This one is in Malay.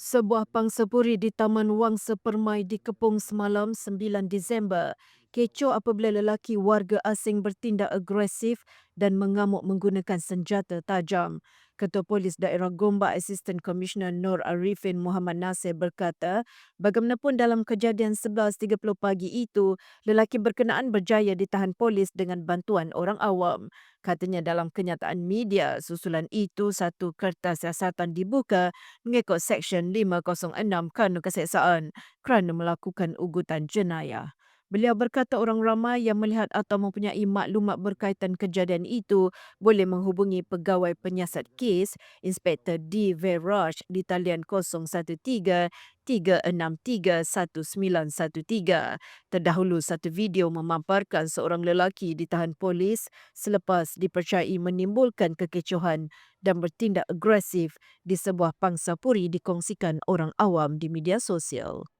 Sebuah pangsapuri di Taman Wang Sepermai dikepung semalam 9 Disember. Kecoh apabila lelaki warga asing bertindak agresif dan mengamuk menggunakan senjata tajam. Ketua Polis Daerah Gombak Assistant Commissioner Nur Arifin Muhammad Nasir berkata, bagaimanapun dalam kejadian 11.30 pagi itu, lelaki berkenaan berjaya ditahan polis dengan bantuan orang awam. Katanya dalam kenyataan media, susulan itu satu kertas siasatan dibuka mengikut Seksyen 506 Kanun Keseksaan kerana melakukan ugutan jenayah. Beliau berkata orang ramai yang melihat atau mempunyai maklumat berkaitan kejadian itu boleh menghubungi pegawai penyiasat kes Inspektor D. Veraj di talian 013 363 1913. Terdahulu satu video memamparkan seorang lelaki ditahan polis selepas dipercayai menimbulkan kekecohan dan bertindak agresif di sebuah pangsapuri dikongsikan orang awam di media sosial.